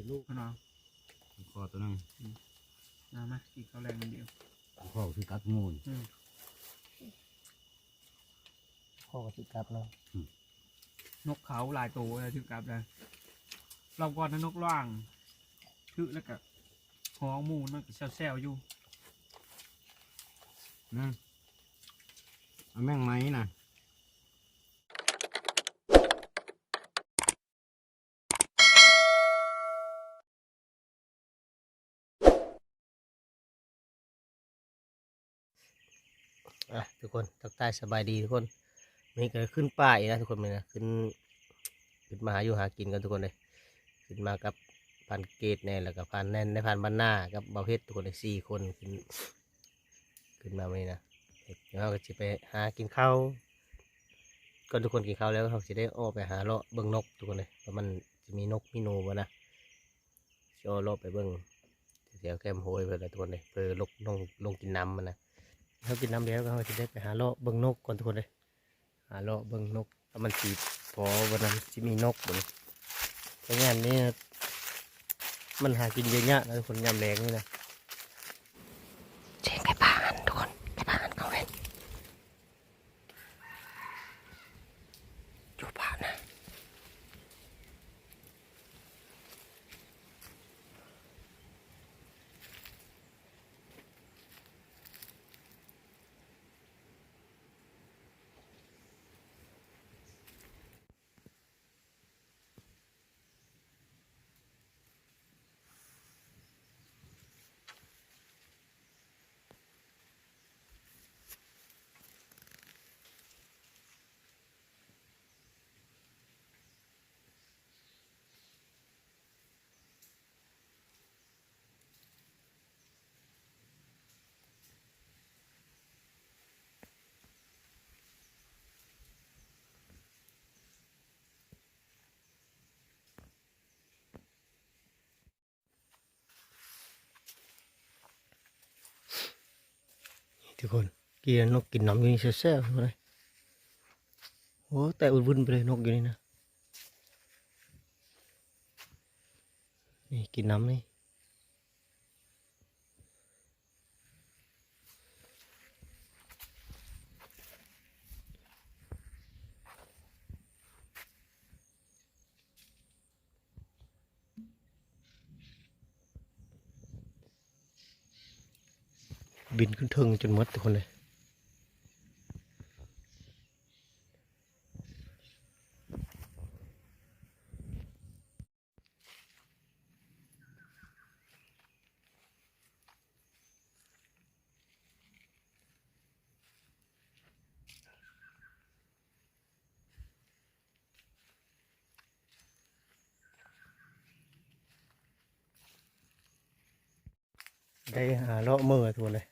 นะพอได้สิลูกพี่น้องคอตัวนึงเอามากินข้าวแรงกันเดียวคอคือกัดมูลพ่อก็สิกลับเนาะนกเขาหลายตัวเลยถึงกลับเลยเราก่อนนะนกล่างคือแล้วก็ห้องหมูนั่นก็แซวๆอยู่นะเอาแม่งไหมนะ อะทุกคนทักทายสบายดีทุกคนนี่ก็ขึ้นป้ายนะทุกคนเลยนะขึ้นขึ้นมาหาอยู่หากินกันทุกคนเลยขึ้นมากับพันเกตแน่แล้วก็พันแน่นในพันบ้านหน้ากับเบาเพชรทุกคนเลยสี่คนขึ้นขึ้นมาวันนี้นะเดี๋ยวเราก็จะไปหากินข้าวก็ทุกคนกินข้าวแล้วเขาจะได้ออกไปหาเลาะเบิ้งนกทุกคนเลยว่าะมันจะมีนกมีหนูบ่นะจะเอเลาะไปเบิ้งเดี๋ยวแคมโฮยไปเลยทุกคนเลยเพื่อลงลงลงกินน้ำมันนะ เขากินน้ำแล้วก็เขาจะได้ไปหาเลาะเบิ้งนกก่อนทุกคนเลยหาเลาะเบิ้งนกถ้วมันสีพอวันนั้นจะมีนกบนเพราะงั้นนี่มันหากินเยอะแยะนะทุกคนยำแรงนี่นะเจ๊งไก่ป่าหันทุกคนไก่ป่าหันเขาเว้นอยู่ป่านะ ทุกคนกินนกกินน้ำอยู่นี่แซ่บๆเลยโอ้แต่อุ่นไปเลยนกอยู่นี่นะนี่กินน้ำนี่ บินขึ้นเทิงจนหมดทุกคนเลยได้หาเลาะมือทุกคนเลย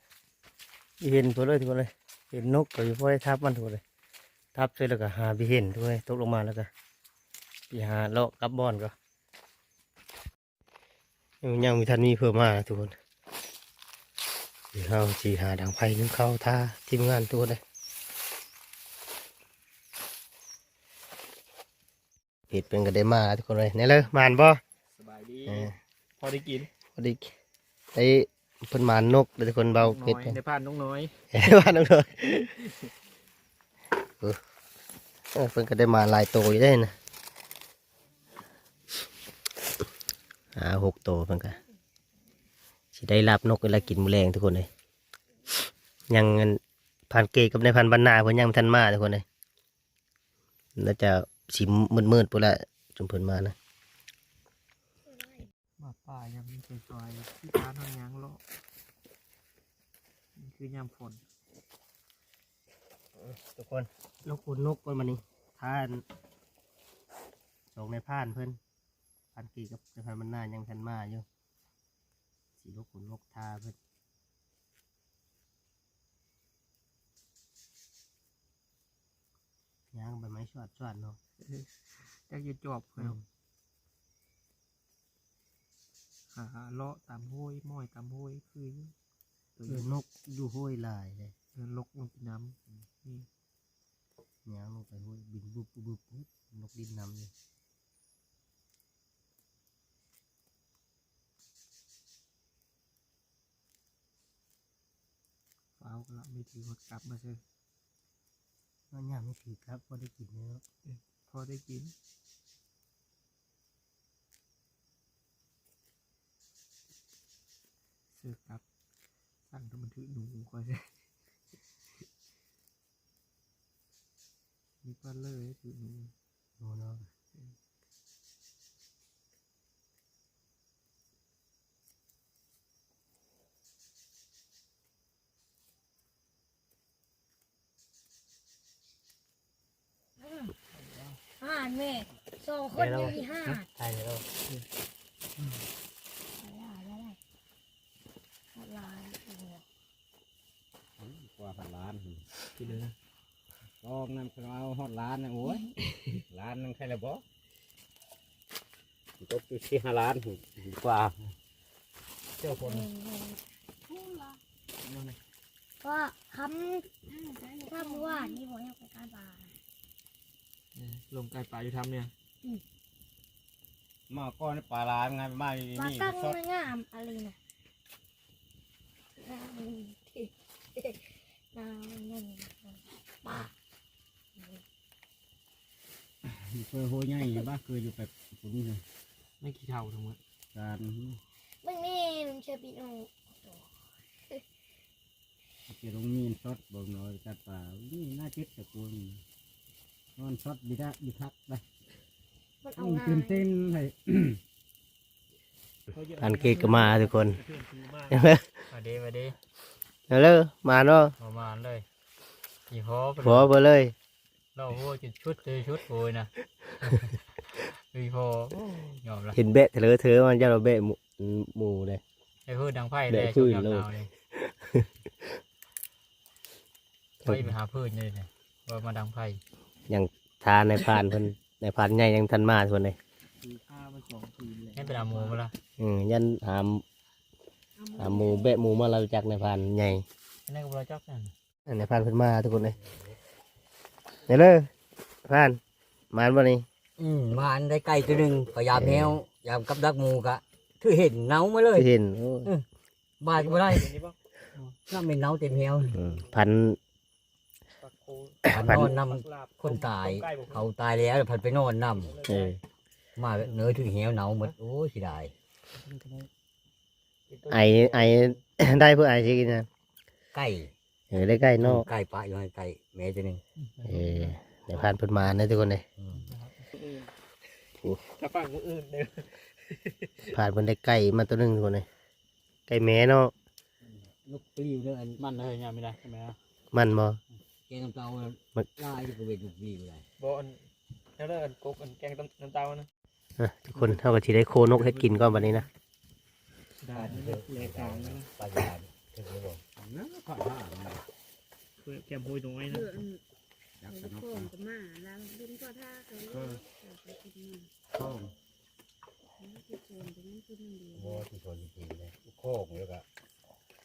เห็นตัวเลยทุกคนเลย เห็นนกก็อยู่พอได้ทับมันทุกคนเลย ทับเสร็จแล้วก็หาไปเห็นทุกคนเลยตกลงมาแล้วก็ไปหาเลาะกลับบอนก็ยังยังมีทันมีเพิ่มมาทุกคนเดี๋ยวเราจีหาดังไฟนึงเข้าท่าทีมงานทุกคนเลยเห็ดเป็นกระเดมาทุกคนเลยเนี่ยเลยมานบ่สบายดีเออพอได้กินพอดีไอ้ เพิ่นหมานนกเลยทุกคนเบาน้เผ็ดอยกันได้พานน้องน้อยว่าน้องเลยเออเออเพิ่นก็ได้มาหลายโตอยู่ได้นะหาหกโตเพิ่นก็สิได้รับนกเวลากินแมลงทุกคนเลยยังเงินพันเกกับในพันบรรณาเพิ่นยังบ่ทันมาทุกคนเลยน่าจะสิมืดๆปุ่นละจนเพิ่นมานะ มาป่ายังมีซอยๆที่ร้านทางยางเลาะนี่คือยามฝนทุกคนนกคุณนกเพิ่นมานี่ท่านสองในพานเพิ่นพันเกกับในพันบรรณายังทันมาอยู่สีนกคุณนกทาเพิ่นฝย่างใบไม้ชวดชวดเนาะจักจะจอบเพิ่นเอา หาเลาะตามห้วยม้อยตามห้วยคือ ตัวคือนกอยู่ห้วยลายเลยเดินลกลงกินน้ำนี่ย่างลงไปห้วยบินบุบบุบบุบบุบนกดินน้ำเลยฟ้าวก็ละไม่ถือหดกลับมาเซอนอนย่างไม่ถือครับพอได้กินเนาะพอได้กิน เสือกลับสั่งทำมันถือหนูก่อนเลยมีปลาเลยถือหนูโน่เนาะห้าแม่สองคนยังมีห้า ใช่แล้ว อะไรอะไรอะไรโอ้ กว่าพันล้าน กินเลยนะกองนั่นคือเอาฮอดล้านนะโอ้ยล้านนึงใครละบ่ตกอยู่ที่ห้าล้านกว่าเจ้าคนก็คำคำว่านี่บอกให้ไปการป่าเนี่ยลงไก่ป่าอยู่ทำเนี่ยมาก้อนปลาล้านไงมาอยู่ปลานี่ตั้งสดไม่งามอะไรนะ น้ำน้ำนั่นปลาเคยโหยใหญ่บ้าเคยอยู่แบบผมนี่ไม่กี่เท่าทั้งหมดการมึงนี่ลุงเชื่อปีนูเกี่ยวลงมีนสดบ่น้อยกัดปลานี่น่าเจ็ดตะกูลนอนสดบิดาบิทักไปมันเอาตื่นง่ายเต้นเลยพันเกตก็มาทุกคนเพื่อนซื้อมากเห็นไหมมาดี มาดีเอาเลยมาเนาะประมาณเลยยี่ห้อเป็นหัวไปเลย เราหัวจุดชุดเลยชุดโวยนะยี่ห้อยอมละเห็นเบะเถลอเถอมันจะเราเบะหมูหมูเลยไอ้พืชดังไพ่แดเลยกพืช่วชงยามโลหกนาวเลยไปไปหาพืชเลยเนี่ยว่ามาดังไพ่ยังทานในพานเพิ่นในพานใหญ่ยังทันมาทุกคนเลยซื้อข้าวมาสองคืนเลยให้ไปดาหมูมาละอืมยันหาม หามหมูเบะหมูมาเราจากในพานใหญ่อันนี้ก็เราจักนั่นอันในพานเพิ่นมาทุกคนเลยเนี่ยเลยพานมานบ่นี่อืมมาอันได้ไก่ตัวหนึ่งพยายามแมวยามกับดักหมูกะคือเห็นเนามาเลยที่เห็นโอ้บาดบ่ได้เห็นนี่ป่ะน้ำเป็นเนาเต็มแมวอืมพันปลาโคผันพันนอนนปลาลาบำคนตายใกล้ผมเขาตายแล้วผันไปนอนนเออำมาเนื้อถึงเหวหนาวหมดโอ้ยเสิได้ ไอไอได้เพื่อไอสิกินนะไก่เออได้ใกล้นอกไก่ปะอยู่ให้ไก่แม่ตัวหนึ่งเออในพานเพิ่นมานะทุกคนเลยอืมถ้าฟังคนอื่นเด้อผ่านเพิ่นได้ไก่มาตัวหนึงทุกคนเลยไก่แม่เนาะลูกปลิวเด้ออันมันเลยยังไม่ได้ใช่ไหมล่ะมันบ่แกงน้ำเต้ามันลายที่กระเวกลูกปลิวเลยบอันแล้วเด้ออันกกอันแกงน้ำเต้านะอะทุกคนเท่ากับที่ได้โคนกเฮ็ดกินก่อนวันนี้นะ ได้เลยกลางนะปลายานถึงแล้วบอนะขอดผ้าเพื่อแกมโพยน้อยนะอยากจะนกโค้งก็มาแล้วดึงก็ท่าเขาเลยไปกินข้องมาที่โซนตรงนี้คือมันดีโอ้ที่ชนจริงๆเลยโคกแล้วก็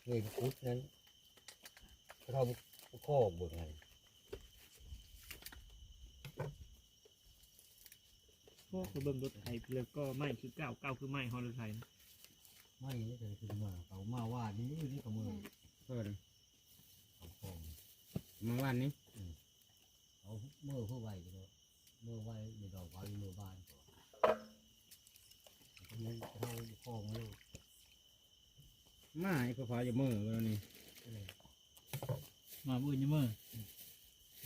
เงินคุดนั้นเขาโคกเบิ่งกันพวกเบิ่งรถไถแล้วก็ไม่คือเก้าเก้าคือไม่ฮอลล์ไทยนะ ไม่ไม่เคยขึ้นมาเขามาว่านี่นี่กับมือเพิ่นเขาโคงเมื่อวานนี้เขาเมื่อผู้ไวอยู่เนาะเมื่อไวในดอกไม้เมื่อบ้านก่อนเขาเล่นเขาโคงเลยมาไอ้พ่อพาอยู่มือวันนี้มาบุญยังมือ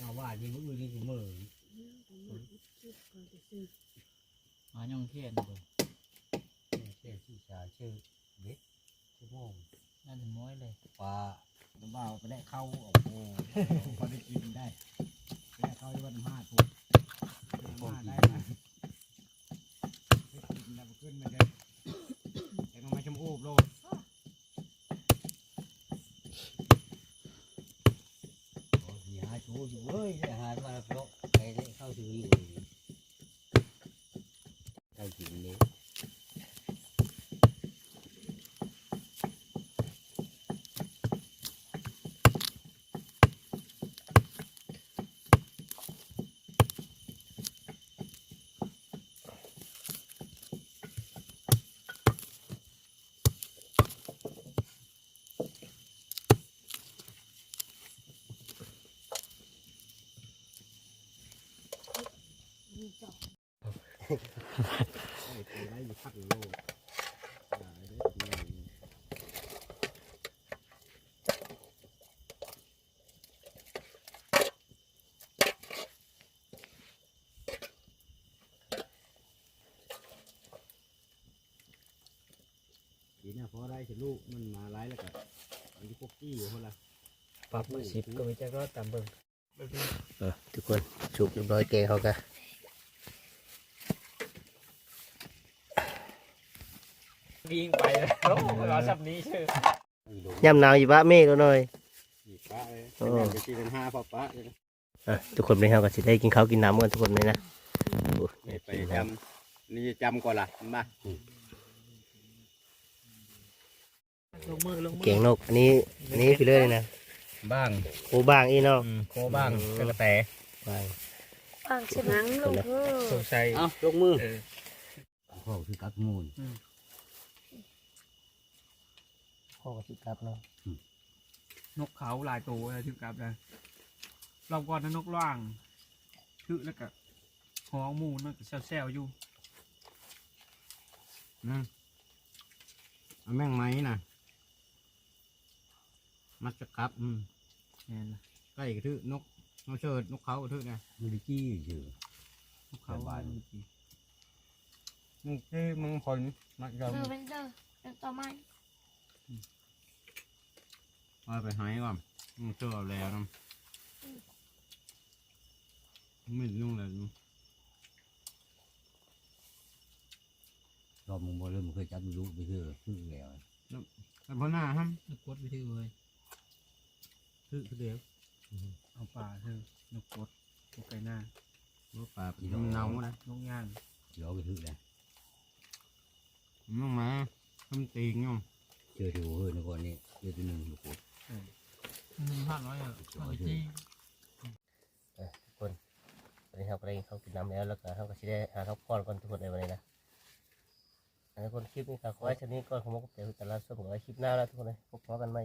มาว่านี่มือนี่คือมือคิดก่อนจะซื้อมาย่องเทียนบ่เชื่อที่ชาชื่อ เบ็ดชั่วโมงน่าจะม้อยเลยปลาน้ำเบาไปได้เข้าโอ้โหพอได้กินได้ได้เข้าที่วันห้าถูกห้าได้ไหมได้กินแล้วขึ้นมาเลยแต่น้อไม่ชมโอบโลดหาชู้เฮ้ยอาหารมาแล้วเพราได้เข้าถึงอยู่ไก่กินเนี่ย เด้อทีนี้พอได้สิลูกมันมาไล่แล้วก็มันจะพวกกี้อยู่คนละปรับมือสิบก็ไม่จะก็ตามเบิ่งเออทุกคนชุบเรียบร้อยแกงเขากัน วิ่งไปแล้วรอสับนี้เชื่อยำหนาวอยู่บ้าเมฆแล้วหน่อยอีกป้าเลยโอ้เป็นไปที่เป็นห้าพอป้าเลยนะอะทุกคนไปเฮาก็สิได้กินข้าวกินน้ำกันทุกคนเลยนะโอ้ยนี่ไปจำนี่จำก่อนล่ะมาลงมือลงมืเก่งนกอันนี้อันนี้พี่เลยนะบ้างโอ้บางอีเนาะอืมโคบ้างกระแตบางบางสิหนังลงเพิ่มสงสัยเอ้าลงมือเออพ่อคือกักมูล พ่อก็สิกลับเนาะนกเขาหลายตัวเลยถึงกลับเลยรอบก่อนนั้นนกล่างคือแล้วก็ห้องหมูนั่นก็แซวๆอยู่นั่นเอาแม่งไม้น่ะมัดจะกลับอืมแม่นนะใกล้กระทือนกนกเชิดนกเขากระทือไงมันได้จี้อยู่ นกเขาสบายมันมีมึงที่มึงผลมัดยอมเจอเป็น เจอเป็นต่อไม้เอาไปหายก่อนมึงเชื่อเอาแล้วนะไม่ยุ่งเลยมึงรอบมึงบ่เริ่มเคยจับลูกไปเถอะพึ่งแล้วแต่พอหน้าฮะกดไปที่เลยคือคือเดียวเอาป่าเธอนกกดนกไก่หน้าว่าป่ามันเน่านะนกย่างเดี๋ยวไปถึงแล้วมึงมาทำตีงอยู่ เจอที่หัวเฮ้ยนะก่อนนี้เจอตัวหนึ่งลูกโคตรหนึ่งพันร้อยอะจีทุกคนวันนี้เราไปกินข้ากินน้ำแล้วแล้วก็เขาก็สิได้หาข้าวป้อนก่อนทุกคนในวันนี้นะอันนี้คนคลิปนี้ก็ขอให้ชนี้ก่อนของมกเต๋อแต่ละส่วนของคลิปหน้าแล้วทุกคนเลยพบกันใหม่